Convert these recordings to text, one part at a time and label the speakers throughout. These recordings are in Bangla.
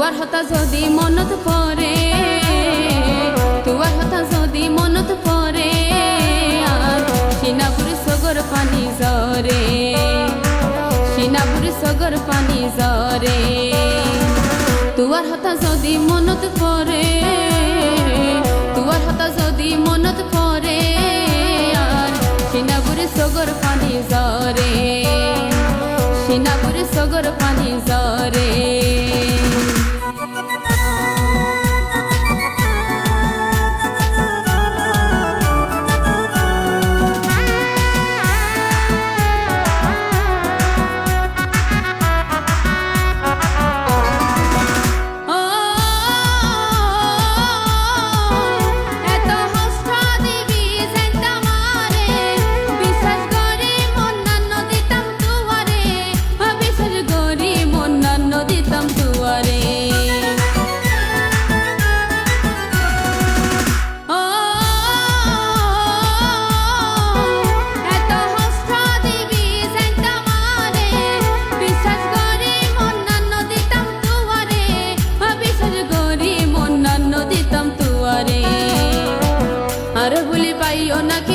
Speaker 1: তুয়ার হতা যদি মনত পরে তুয়ার হতা যদি মনত পরে আর সিনাপুরি সগর পানি জরে সিনাপুরি সগর পানি জরে তুয়ার হতা যদি মনত পরে তুয়ার হতা যদি মনত পরে আর সিনাপুরি সগর পানি জরে সিনাপুরি সগর পানি জরে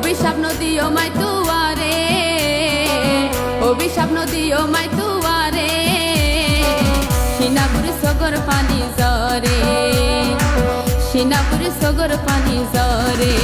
Speaker 1: অভিশাপ নদীও মাই তুয়ারে অভিশাপ নদীও মাই তুয়ারে সিনাপুর সগর পানি জরে সিনাপুর সগর পানি জরে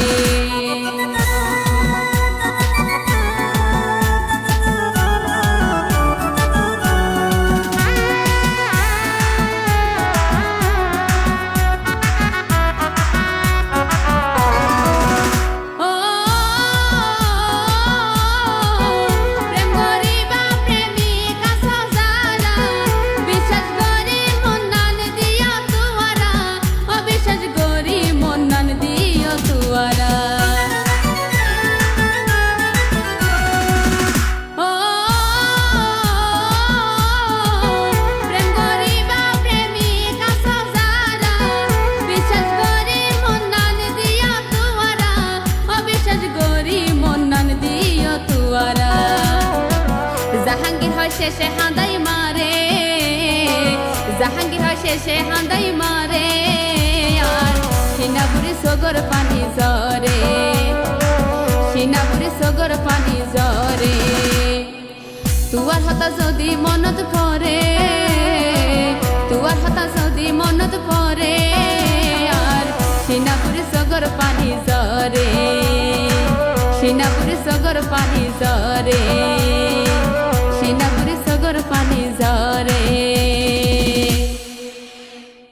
Speaker 1: হয় শেষে হাঁদাই মারে, জাহাঙ্গীর হয় শেষে হাঁদাই মারে, আর সিনাপুরি সগর পানি জরে সিনাপুরি সগর পানি জরে তুয়ার হতা যদি মনত পরে তুয়ার হতা যদি মনত পরে আর সিনাপুরি সগর পানি জরে সিনাপুরি সগর পানি জরে